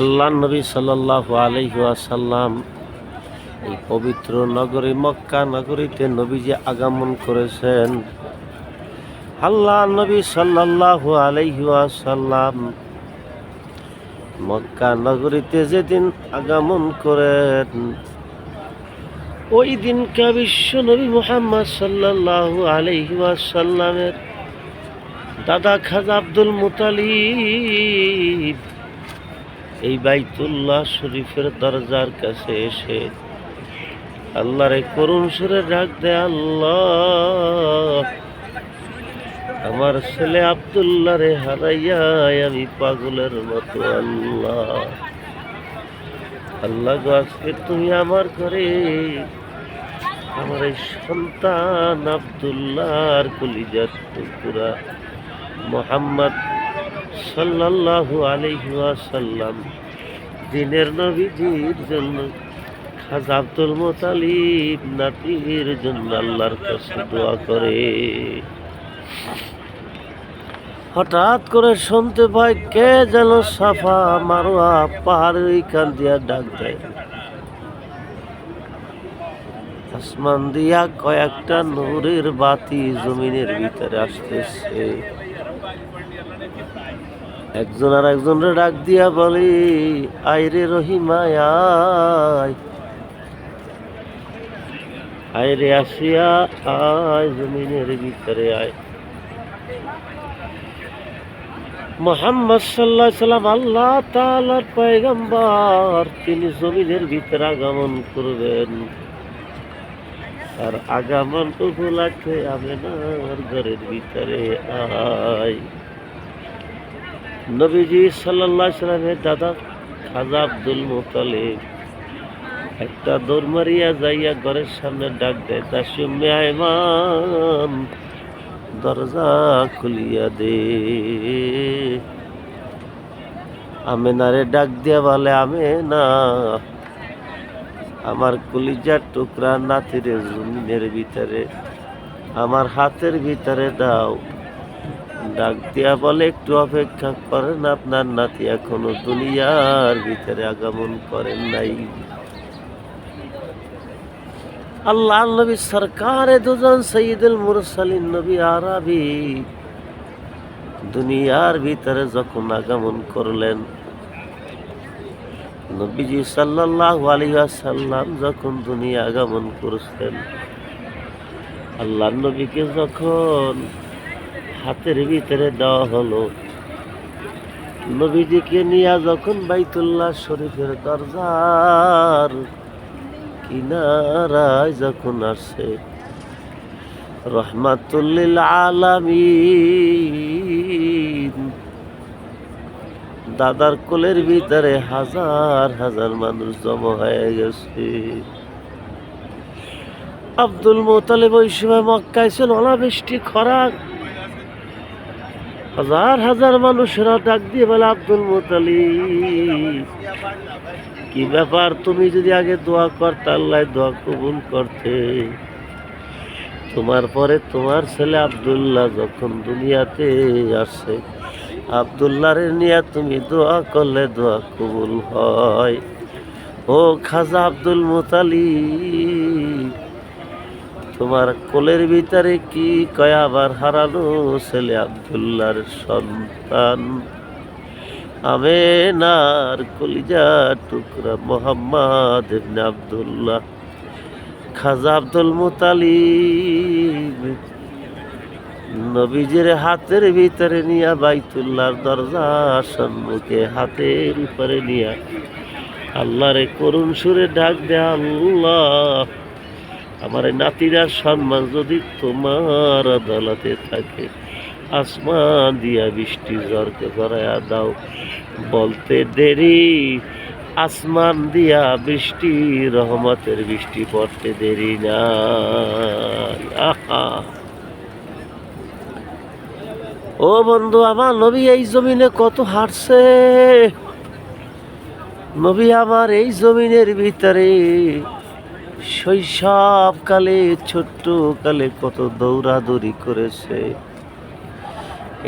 আল্লাহ নবী সাল্লাহ আলহাসাল্লাম এই পবিত্র নগরী, মক্কা নগরীতে নবীজি আগমন করেছেন। আল্লাহ নবী সাল্লাহ আলহাসাল্লাম মক্কা নগরীতে যেদিন আগমন করেন, ওই দিনকে বিশ্ব নবী মোহাম্মদ সাল্লাহ আলহাসাল্লামের দাদা খাজা আব্দুল মুতালিব এই বাইতুল্লাহ শরীফের দরজার কাছে এসে আল্লাহর এই করুণ সুরে ডাক দেয় আল্লাহ। আমার ছেলে আবদুল্লাহ রে হারাইয়া আমি পাগলের মতো, আল্লাহ। আল্লাহ গো, আজকে তুমি আমার ঘরে আমার এই সন্তান আবদুল্লাহর কলিজার টুকুরা মোহাম্মদ সাল্লাল্লাহু আলাইহি ওয়াসাল্লাম, দিনের নবীজির জন্য, খাজা আব্দুল মোতালিব নাতির জন্য আল্লাহর কাছে দোয়া করে। হঠাৎ করে শুনতে পাই, কে যেন সাফা মারোয়া পাহাড়ের ওইখান দিয়া ডাক দেয়। আসমান দিয়া কয়েকটা নূরের বাতি জমিনের ভিতরে আসতেছে। একজন আর একজনের ডাক দিয়া বলে, আইরে রহিমায় আয়, আইরে আসিয়া আয়, জমিনের ভিতরে আয়। মোহাম্মদ সাল্লাহ সাল্লাম আল্লাহ তালার পয়গম্বর, তিনি জমিনের ভিতরে আগমন করবেন। আর আগামন উপলক্ষে আমেনার ঘরের ভিতরে আয়। নবীজি সাল্লাহ সাল্লামের দাদা খাজা আব্দুল মোতালেব একটা দৌড় মারিয়া যাইয়া ঘরের সামনে ডাক দেয় সুম্মে আয়মান দরজা খুলিয়া দে। আমেনারে ডাক দিয়া বলে আমে না আমার কলিজার টুকরা নাতিরে জমিনের ভিতরে, আমার হাতের ভিতরে দাও। ডাক দিয়া বলে, একটু অপেক্ষা করেন, আপনার নাতি এখনও দুনিয়ার ভিতরে আগমন করেন নাই। আল্লাহ নবী সরকারে দুজন সঈদুল মুরসালিন নবী আরবি দুনিয়ার ভিতরে যখন আগমন করলেন, নবীজি সাল্লাল্লাহু আলাইহি ওয়াসাল্লাম যখন দুনিয়া আগমন করছেন আল্লাহ নবীকে যখন হাতের ভিতরে দেওয়া হলো। নবীজিকে নিয়ে যখন বাইতুল্লাহ শরীফের দরজার কিনারায় যখন আসে, রহমাতুল্লিল আলামিন দাদার কোলের ভিতরে হাজার হাজার মানুষ জমা হয়ে গেছে। আব্দুল মোতালেব ওই সময় মক্কায় ছিল, অনাবৃষ্টি, খরা হাজার হাজার মানুষেরা ডাক দিয়ে বলে, আব্দুল মোতালি কি ব্যাপার? তুমি যদি আগে দোয়া করতে, আল্লাহ দোয়া কবুল করতে। তোমার পরে তোমার ছেলে আব্দুল্লাহ যখন দুনিয়াতে আসে, আবদুল্লাহরে নিয়ে তুমি দোয়া করলে দোয়া কবুল হয়। ও খাজা আব্দুল মোতালি তোমার কোলের ভিতরে কি কয়াবার হারানো ছেলে আবদুল্লাহর সন্তান? আমেনার কলিজা টুকরা মোহাম্মদ আব্দুল্লাহ, খাজা আব্দুল মুতালিব। নবীজির হাতের ভিতরে নিয়া বাইতুল্লাহর দরজা সম্মুখে হাতের উপরে নিয়া আল্লাহরে করুণ সুরে ডাক দে আল্লাহ। আমার এই নাতিরার সম্মান যদি তোমার আদালতে থাকে, আসমান দিয়া বৃষ্টি জ্বরকে করাইয়া দাও। বলতে দেরি, আসমান দিয়া বৃষ্টি, রহমতের বৃষ্টি পড়তে দেরি না ও বন্ধু, আমার নবী এই জমিনে কত হাঁটছে? নবী আমার এই জমিনের ভিতরে শৈশবকালে ছোট্ট কালে কত দৌড়াদৌড়ি করেছে।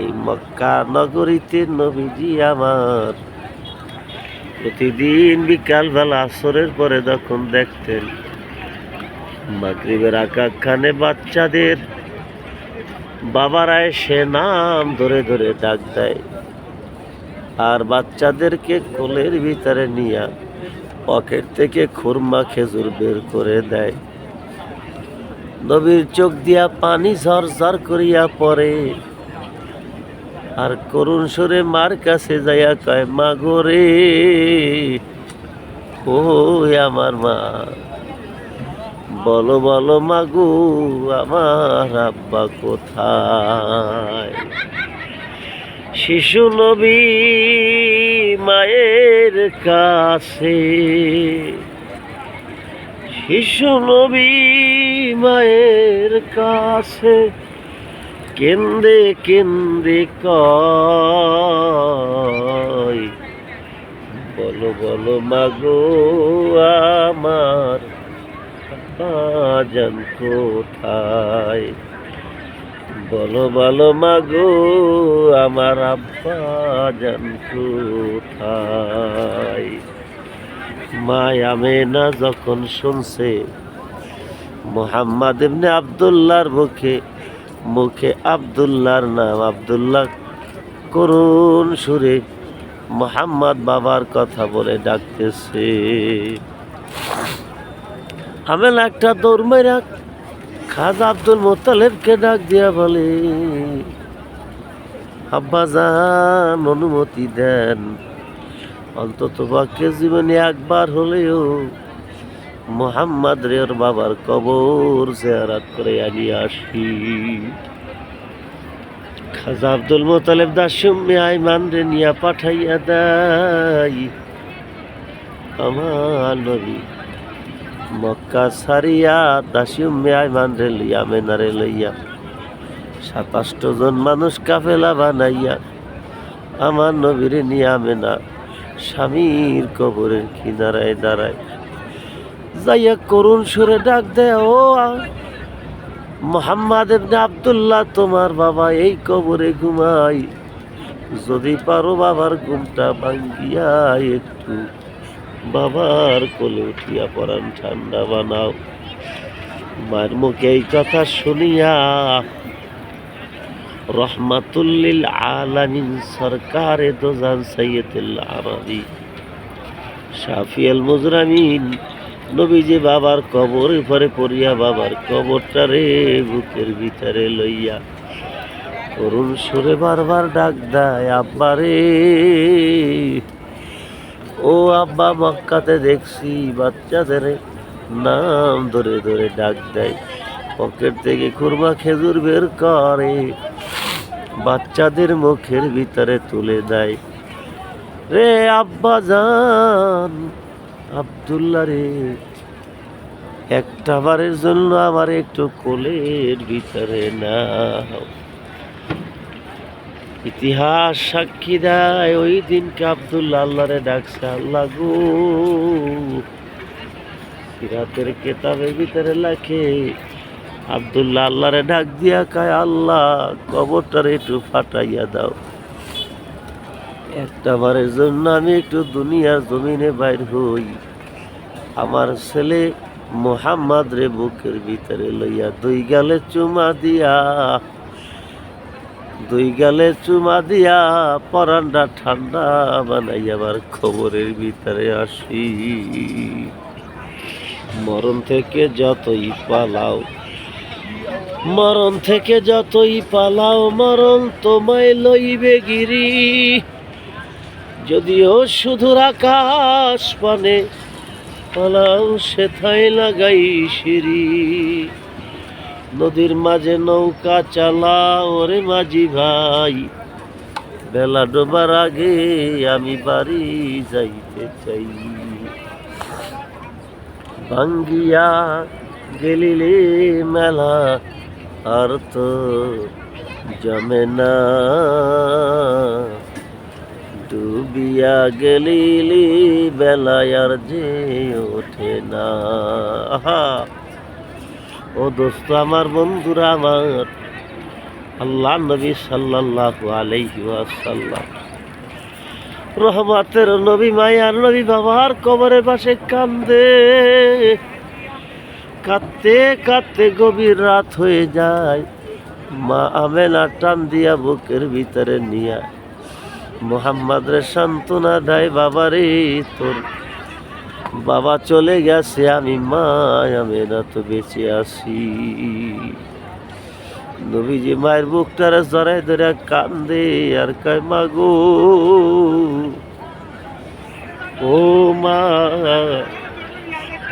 এই মক্কা নগরীতে নবীজি আমার প্রতিদিন বিকালবেলা আসরের পরে যখন দেখতেন, মাগরিবের আকাখানে বাচ্চাদের বাবারা এসে নাম ধরে ধরে ডাক দেয়, আর বাচ্চাদেরকে কোলের ভিতরে নিয়ে পকেট থেকে খুরমা খেজুর বের করে দেয়। নবীর চোখ দিয়া পানি ঝর ঝরঝর করিয়া পড়ে। আর করুণ সুরে মার কাছে যাইয়া কয়, মা গো রে ও আমার মা। বলো বলো মাগু আমার আব্বা কোথায়? শিশু নবী মায়ের কাছে। শিশু নবী মায়ের কাছে কেন্দে কেন্দে কয়, বলো বলো, মাগো, আমার বাজান কোথায়? বলো বলো মাগো, আমার আব্বা জান কোথায়? মায়া মেনা যখন শুনছে, মোহাম্মদ ইবনে আবদুল্লাহর মুখে মুখে আবদুল্লাহর নাম, আবদুল্লাহ করুণ সুরে মোহাম্মদ বাবার কথা বলে ডাকতেছে। আমেল একটা দৌড় মেরা খাজা আব্দুল মোতালেবকে ডাক দিয়া বলে? আব্বা যান অনুমতি দেন। অন্তত বাক্যে জীবনে একবার হলেও মোহাম্মদ রে ওর বাবার কবর জেয়ারাত করে আনি আসি। খাজা আব্দুল মোতালেব দাসুম্মে আইমান রে নিয়া পাঠাইয়া দেয়। আমার নবী মক্কা সারিয়া দাসিউম্মে আইমান রে লইয়া মেনারে লইয়া সাতাষ্ট জন মানুষ কাফেলা বানাইয়া, আমার নবীরে নিয়া মেনা। স্বামীর কবরের কিনারায় দাঁড়ায়। যাইয়া করুণ সুরে ডাক দেয়, ও মোহাম্মদ ইবনে আব্দুল্লাহ, তোমার বাবা এই কবরে ঘুমাই যদি পারো বাবার ঘুমটা ভাঙ্গিয়া একটু বাবার কোলে উঠিয়া পরান ঠান্ডা বানাও। মায়ের মুখে এই কথা শুনিয়া রহমাতুল্লিল আলামিন সরকারে দোজান সৈয়দুল আরবি। শাফিয়াল মুজরামিন নবীজি বাবার কবর পরে পড়িয়া বাবার কবরটা রে বুকের ভিতরে লইয়া করুণ সুরে বারবার ডাক দেয়, আব্বা রে। ও আব্বা, মক্কাতে দেখছি বাচ্চাদের নাম ধরে ধরে ডাক দেয়। পকেট থেকে খুরমা খেজুর বের করে, বাচ্চাদের মুখের ভিতরে তুলে দেয়। রে আব্বা জান, আব্দুল্লাহ রে, একটা বারের জন্য আমার একটু কোলের ভিতরে না ইতিহাস সাক্ষী দেয়, ওই দিনকে আব্দুল্লাহ আল্লাহরে ডাকছে আল্লাহ গো। সিরাতের কেতাবের ভিতরে লেখে, আব্দুল্লাহ আল্লাহরে ডাক দিয়া কায়, আল্লাহ, কবরটারে একটু ফাটাইয়া দাও। একটা বারের জন্য আমি একটু দুনিয়ার জমিনে বাইর হই। আমার ছেলে মোহাম্মদ রে বুকের ভিতরে লইয়া দুই গালে চুমা দিয়া দুই গালে চুমা দিয়া পরান্ডা ঠান্ডা বানাই আবার খবরের ভিতরে আসি। মরণ থেকে যতই পালাও, মরণ থেকে যতই পালাও, মরণ তোমায় লইবে গিরি। যদিও শুধুর আকাশ পানে, পালাও, সেথায় লাগাই সিঁড়ি। নদীর মাঝে নৌকা চালাও রে মাঝি ভাই। বেলা ডোবার আগে আমি বাড়ি যাইতে চাই। ভাঙ্গিয়া গেলিলে মেলা, আর তো জমে না। ডুবিয়া গেলিলি বেলায় আর যে ওঠে না। আহা! ও দোস্ত, আমার বন্ধুরা, আমার আল্লাহ নবী সাল্লাল্লাহু আলাইহি ওয়াসাল্লাম। রহমাতের নবী, মায়ার নবী, বাবার কবরের পাশে কান্দে। কাঁদতে কাঁদতে গভীর রাত হয়ে যায়। মা আমেনা টান দিয়া বুকের ভিতরে নিয়া, মোহাম্মদ রে সান্ত্বনা দেয় বাবারে তোর বাবা চলে গেছে আমি মা আমেনা তো বেঁচে আছি। নবীজি মায়ের বুকটারে জড়াই ধরে কান্দে, আর কয় মাগো ও মা,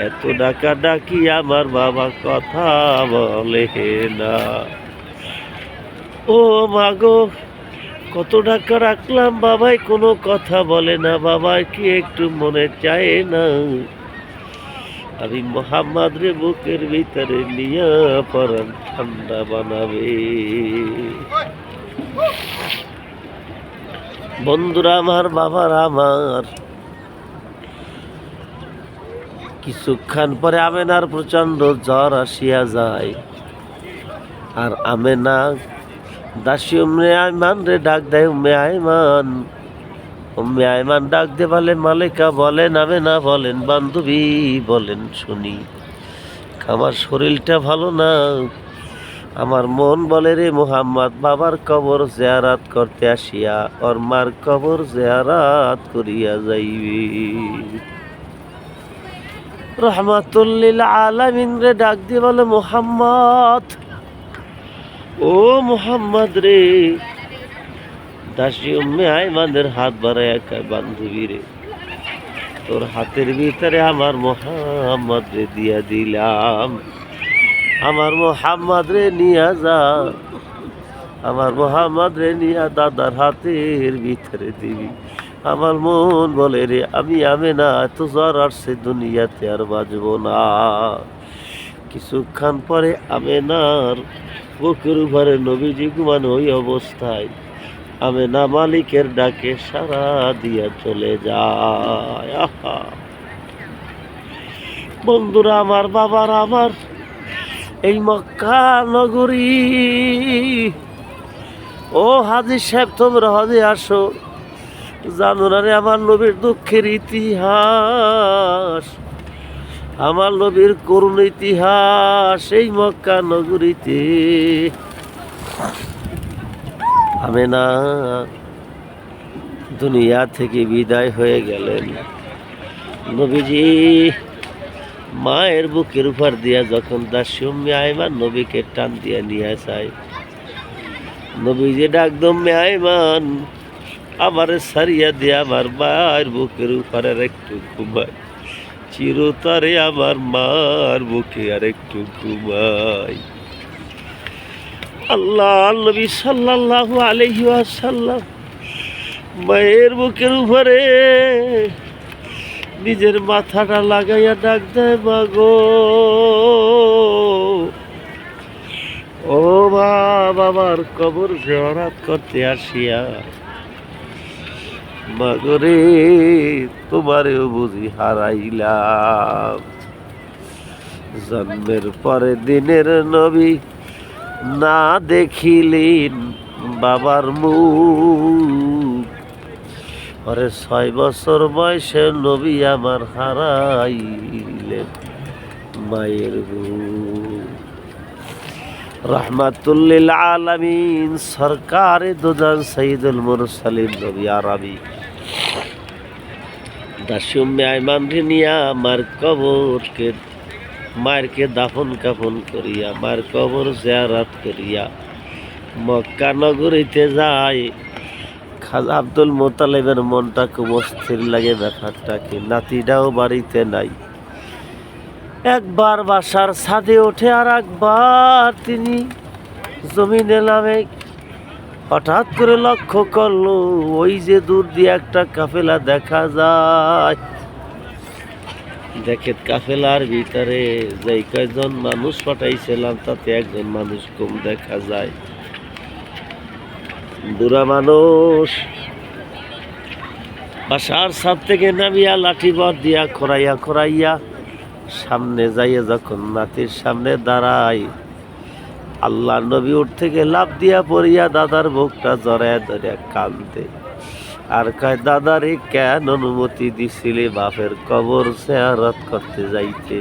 এত ডাকা ডাকি আমার বাবা কথা বলে না। ও মাগো কত টাকা রাখলাম বাবাই, কোনো কথা বলে না। বাবাই কি একটু মনে চায় না। আমি মোহাম্মদ রে বুকের ভিতরে নিয়ে পরান ঠান্ডা বানাবে। বন্ধুরা আমার, বাবার আমার। কিছুক্ষণ পরে আমেনার প্রচণ্ড জ্বর আসিয়া যায়। আর আমেনা দাসী উমরে আইমান রে ডাক দেয় উমে আইমান। উম্মে আইমান ডাক দে বলে মালিকা বলেন, আমি না বলেন, বান্ধবী বলেন, শুনি। আমার শরীরটা ভালো না। আমার মন বলে রে মোহাম্মদ, বাবার কবর জেয়ারাত করতে আসিয়া, ওর মার কবর জেয়ারাত করিয়া যাইবে। রহমাতুল্লিল আলামিন রে ডাক দিয়ে বলে, মোহাম্মদ ও মোহাম্মদ রে। দাসী উম্মে আইমানের হাত বাড়ায় একা বান্ধবী রে। তোর হাতের ভিতরে আমার মোহাম্মদ রে দিয়া দিলাম। আমার মোহাম্মদ রে নিয়া যা। আমার মোহাম্মদ রে নিয়া দাদার হাতের ভিতরে দিবি। আমার মন বলে রে, আমি আমি না এত জ্বর আসছে দুনিয়াতে আর বাজবো না। কিছুক্ষণ পরে আমেনার বুকের উপরে নবীজি ঘুমানো ওই অবস্থায়। আমি না মালিকের ডাকে সারা দিয়া চলে যায় আহা। বন্ধুরা, আমার বাবার আমার এই মক্কা নগরী। ও হাজি সাহেব, তোমরা হজে আসো। জানো আমার নবীর দুঃখের ইতিহাস। আমার নবীর করুণ ইতিহাস এই মক্কা নগরীতে। আমি না দুনিয়া থেকে বিদায় হয়ে গেলেন। নবীজি মায়ের বুকের উপর দিয়া যখন তার সুম্মি আইমান নবীকে টান দিয়া নিয়ে যায়, নবীজি ডাকদম আয়মান, আমার সারিয়া দিয়ে আমার মায়ের বুকের উপরে আর একটু ঘুমায়। চিরতরে আমার মার বুকে আর একটু ঘুমাই। আল্লাহ, নবী সাল্লাল্লাহু আলাইহি ওয়াসাল্লাম মায়ের বুকের উপরে নিজের মাথাটা লাগাইয়া ডাক দেয় মাগো ও মা, বাবার কবর জড়াত করতে আসিয়া মাগরে তোমারেও বুঝি হারাইলাম। জন্মের পরে দিনের নবী না দেখিলেন বাবার মুখ। পরে ছয় বছর বয়সে নবী আমার হারাইলেন মায়ের বুক রহমাতুল্লিল আলামিন, সরকারে দুজান সঈদুল মুরসালিন, নবী আরবি। দাসুম্মে আইমান নিয়া মার কবরকে, মারকে দাফন কাফন করিয়া, মার কবর জিয়ারাত করিয়া, মক্কা নগরীতে যায়। খাজা আব্দুল মোতালেবের মনটা খুব অস্থির লাগে ব্যাপারটা নাতিটাও বাড়িতে নাই। একবার বাসার ছাদে ওঠে আর একবার তিনি জমিনে নামে। হঠাৎ করে লক্ষ্য করল, ওই যে দূর দিয়ে একটা কাফেলা দেখা যায়। দেখে কাফেলার ভিতরে যেই কয়জন মানুষ পাঠাইছিলাম, তাতে একজন মানুষ কম দেখা যায়। বুড়া মানুষ। বাসার ছাদ থেকে নামিয়া লাঠি বর দিয়া খোরাইয়া খোরাইয়া সামনে যাইয়া যখন নাতির সামনে দাঁড়াই আল্লাহ নবী উঠ থেকে লাভ দিয়া পড়িয়া দাদার বুকটা জড়ায় ধরিয়া কান্দে আর কয়, দাদারে কেন অনুমতি দিছিলে বাপের কবর জেয়ারত করতে যাইতে?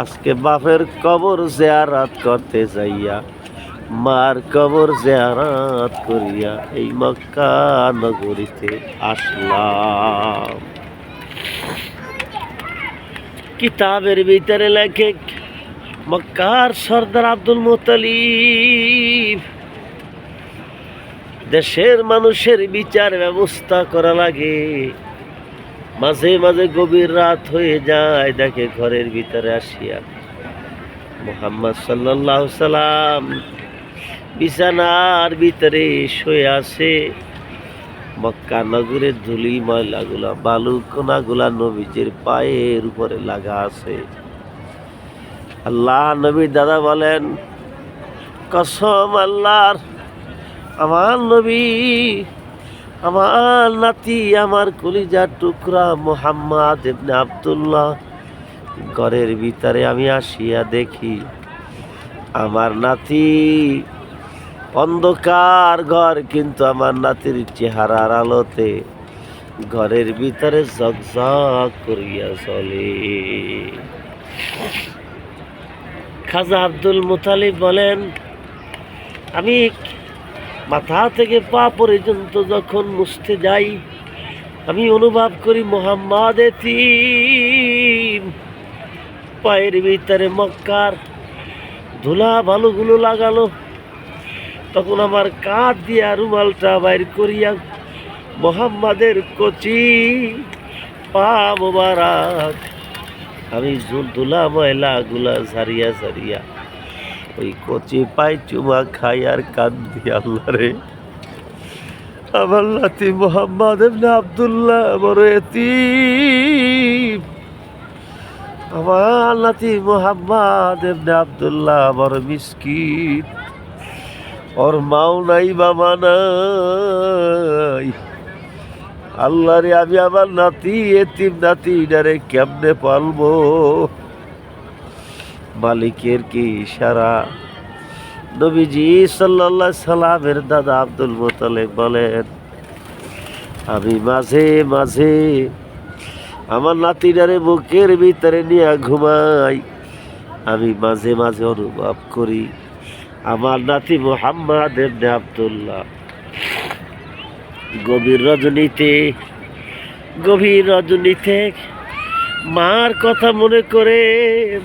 আজকে বাপের কবর জেয়ারত করতে যাইয়া, মার কবর জেয়ারত করিয়া এই মক্কা নগরীতে আসলাম। কিতাবের ভিতরে লেখে মক্কার সর্দার আব্দুল মুতালিব। দেশের মানুষের বিচার ব্যবস্থা করা লাগে। মাঝে মাঝে গভীর রাত হয়ে যায়, দেখে ঘরের ভিতরে আসিয়া মোহাম্মদ সাল্লাহ সাল্লাম বিছানার ভিতরে শুয়ে আছে। মক্কা নগরের ধুলি ময়লাগুলা বালু কোনাগুলা নবীজের পায়ের উপরে লাগা আছে। আল্লাহ নবীর দাদা বলেন, কসম আল্লাহর, আমার নবী, আমার নাতি, আমার কলিজার টুকরা মোহাম্মদ ইবনে আব্দুল্লাহ। ঘরের ভিতরে আমি আসিয়া দেখি, আমার নাতি অন্ধকার ঘর কিন্তু আমার নাতির চেহারার আলোতে। ঘরের ভিতরে ঝকঝক করিয়া চলে। খাজা আব্দুল মুতালিব বলেন, আমি মাথা থেকে পা পর্যন্ত যখন মুছতে যাই, আমি অনুভব করি মোহাম্মদ পায়ের ভিতরে মক্কার ধুলা ভালোগুলো লাগালো তখন আমার কাঁধ দিয়া রুমালটা বাইর করিয়া, মোহাম্মদের কচি পা মোবারক আমি ধুলা, ময়লা গুলা সারিয়া সারিয়া ওই কচি পাই চুমা খাই আর কান্দি আল্লাহ রে। আমার নাতি মোহাম্মদ এমনি আবদুল্লাহ বড় এতিম। আমার নাতি মোহাম্মদ এমনি আবদুল্লাহ বড় মিসকিন। ওর মাও নাই, বাবা নাই। আল্লাহ রে আমি আমার নাতি, এতিম নাতি ডারে কেমনে পালবো? মালিকের কি ইশারা? নবীজি সাল্লাল্লাহ সাল্লামের দাদা আব্দুল মোতালেব বলেন, আমি মাঝে মাঝে আমার নাতিটারে বুকের ভিতরে নিয়ে ঘুমাই। আমি মাঝে মাঝে অনুভব করি। আমার নাতি মোহাম্মদ এমনি আবদুল্লাহ। গভীর রজনীতে গভীর রজনীতে মার কথা মনে করে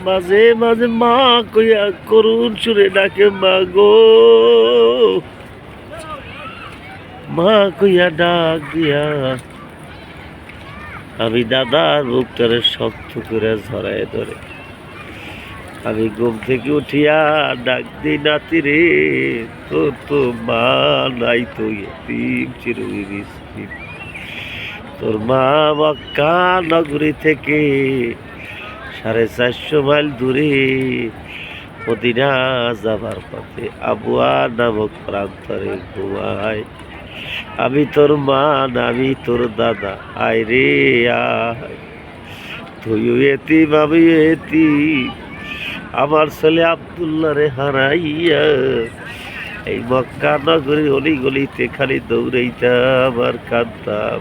মাঝে মাঝে মা কইয়া করুণ সুরে ডাকে, মা গো। মা কইয়া ডাক দিয়া আমি দাদার বুকটারে শক্ত করে ধরায় ধরে। আমি ঘুম থেকে উঠিয়া ডাক দিই, নাতি রে তোর তো মা নাই তো তোর মা মক্কা নগরী থেকে সাড়ে চারশো মাইল দূরে মদিনা যাবার পথে আবুয়া নামক প্রান্তরে ঘুমায়। আমি তোর মা, আমি তোর দাদা, আয় রে, আয়। তুইও এতিম আমি এতিম। আমার ছেলে আবদুল্লাহ রে হারাইয়া এই মক্কা নগরী অলি গলিতে খালি দৌড়াইতাম আর কাঁদতাম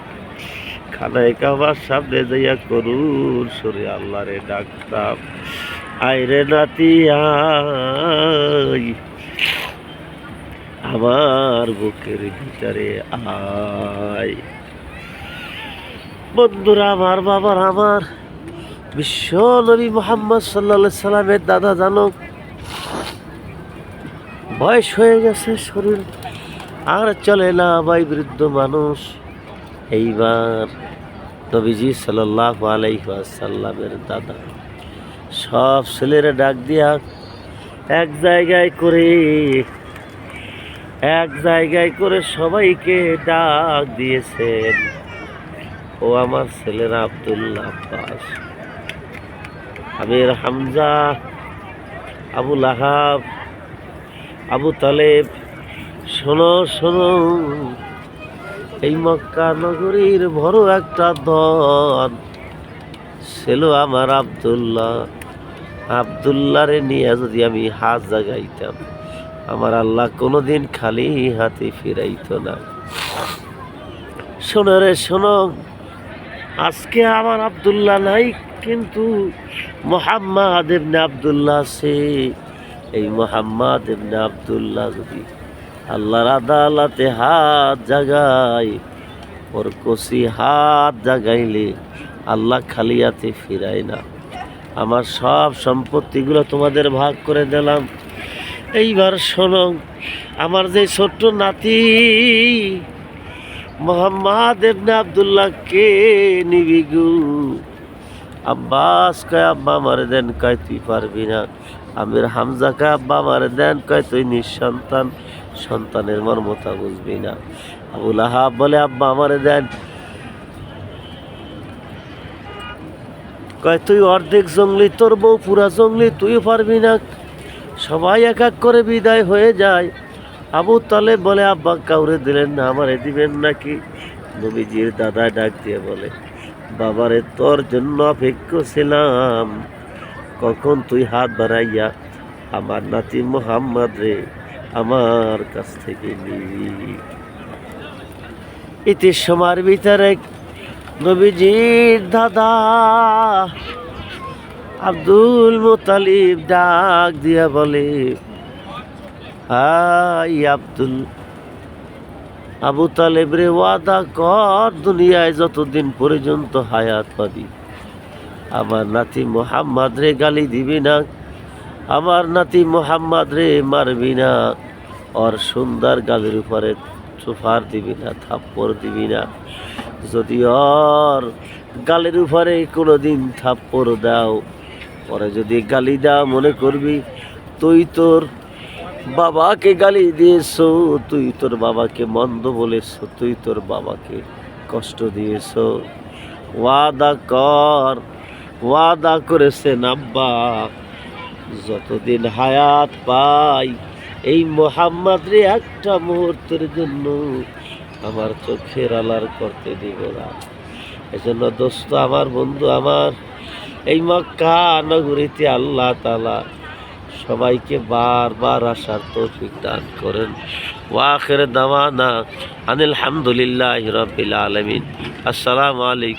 খানায় কাবার সামনে যাইয়া করুন সরে আল্লাহ রে ডাকতাম আয় রে নাতি, আয়। আমার বুকের ভিতরে আয়। বন্ধুরা, আমার বাবার আমার বিশ্ব নবী মোহাম্মদ সাল্লা সাল্লামের দাদা জানো, বয়স হয়ে গেছে শরীর। আর চলে না ভাই বৃদ্ধ মানুষ। এইবার নবীজি সাল্লাহ আলাইসাল্লামের দাদা। সব ছেলেরা ডাক দিয়া এক জায়গায় করে, এক জায়গায় করে সবাইকে ডাক দিয়েছেন। ও আমার ছেলেরা আবদুল্লাহ আব্বাস আমির হামজা, আবু লাহাব, আবু তালেব। শোনো শোনো, এই মক্কা নগরীর বড় একটা দল ছিল আমার আবদুল্লাহ। আবদুল্লাহরে নিয়ে যদি আমি হাত জাগাইতাম, আমার আল্লাহ কোনোদিন খালি হাতে ফিরাইত না। শোনো রে, শোনো, আজকে আমার আব্দুল্লাহ নাই, কিন্তু মোহাম্মদ ইবনে আব্দুল্লাহ আছে এই মোহাম্মদ ইবনে আব্দুল্লাহ যদি আল্লাহর আদালতে হাত জাগায়, ওর কষি হাত জাগাইলে আল্লাহ খালি হাতে ফিরায় না। আমার সব সম্পত্তিগুলো তোমাদের ভাগ করে দিলাম। এইবার শোনো, আমার যে ছোট্ট নাতি, মোহাম্মদ এবনে আবদুল্লাহ কে নিবি গু? আব্বাস কয় আব্বা মারে দেন কয়, তুই পারবি না। আমির হামজা কয় আব্বা মারে দেন কয়, তুই নিঃসন্তান। সন্তানের মর্মতা বুঝবি না। আবুল আহাব বলে, আব্বা আমারে দেন। কয়, তুই অর্ধেক জঙ্গলি, তোর বউ পুরা জঙ্গলি, তুই পারবি না। সবাই এক এক করে বিদায় হয়ে যায়। আবু তালে বলে, আব্বা কাউরে দিলেন না, আমারে দিবেন নাকি? নবীজির দাদা ডাক দিয়ে বলে বাবারে, তোর জন্য অপেক্ষ ছিলাম কখন তুই হাত বাড়াইয়া আমার নাতি মোহাম্মদ রে আমার কাছ থেকে নিবি? ইতি সমার ভিতরে নবীজির দাদা আব্দুল মুতালিব ডাক দিয়া বলে, হাই আব্দুল আবু তালেব রে ওয়াদা কর, দুনিয়ায় যতদিন পর্যন্ত হায়াত পাবি। আমার নাতি মোহাম্মদ রে গালি দিবি না, আমার নাতি মোহাম্মদ রে মারবি না ওর সুন্দর গালের উপরে চোফার দিবি না, থাপ্পড় দিবি না। যদি ওর গালের উপরে কোনোদিন থাপ্পড় দাও, পরে যদি গালি দাও মনে করবি, তুই তোর বাবাকে গালি দিয়েছ, তুই তোর বাবাকে মন্দ বলেছ, তুই তোর বাবাকে কষ্ট দিয়েছ। ওয়াদা কর, ওয়াদা করেছেন আব্বা যতদিন হায়াত পাই, এই মোহাম্মদ রে একটা মুহূর্তের জন্য আমার চোখের আলার করতে দিব না। এজন্য দোস্ত, আমার বন্ধু, আমার এই মক্কা নগরীতে আল্লাহ তালা সবাইকে বারবার আসার তৌফিক দান করেন। ওয়াখের দাওয়ানা আনিল হামদুলিল্লাহ রবিল আলমিন। আসসালামু আলাইকুম।